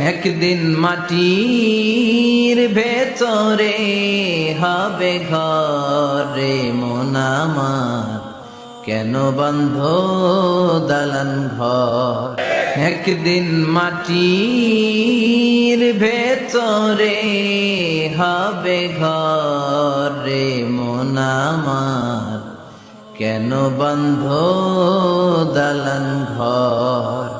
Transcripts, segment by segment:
একদিন মাটির ভেতরে হবে ঘরে মোনামার কেন বন্ধ দালান ঘর? একদিন মাটির ভেতরে হবে ঘরে মোনামার কেন বন্ধ দালান ঘর?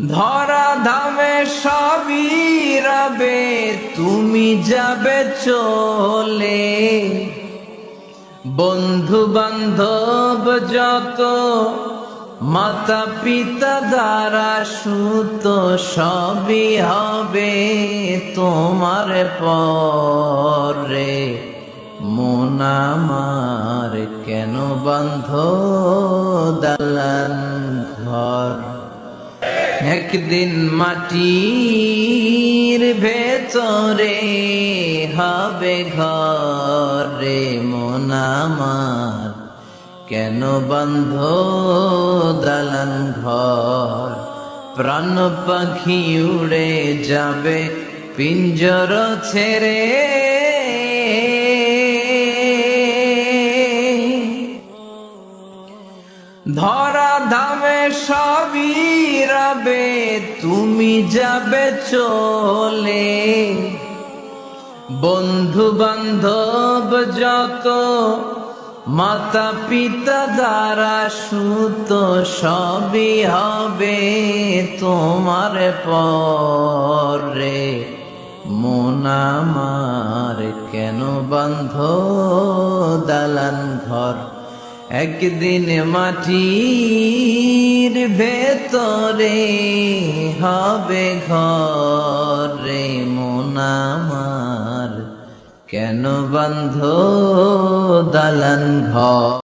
ধরা ধামে সবই রবে, তুমি যাবে চলে। বন্ধু বান্ধব যত মাতা পিতা দ্বারা সুত, সবই হবে তোমার পরে। মন আমার কেন বন্ধ দালান ঘর? একদিন মাটির ভেতরে হবে ঘরে মন আমার। কেন বন্ধ দালান ঘর? প্রাণ পাখি উড়ে যাবে, পিঞ্জর ছেড়ে। ধরা ধামে সবই রবে, তুমি যাবে চলে। বন্ধু বান্ধব যত মাতা পিতা দ্বারা সুত, সবই হবে তোমার পরে। মন আমার কেন বন্ধ দালান ঘর? একদিন মাটির ভেতরে হবে ঘরে মোনামার কেন বন্ধ দালান ঘর?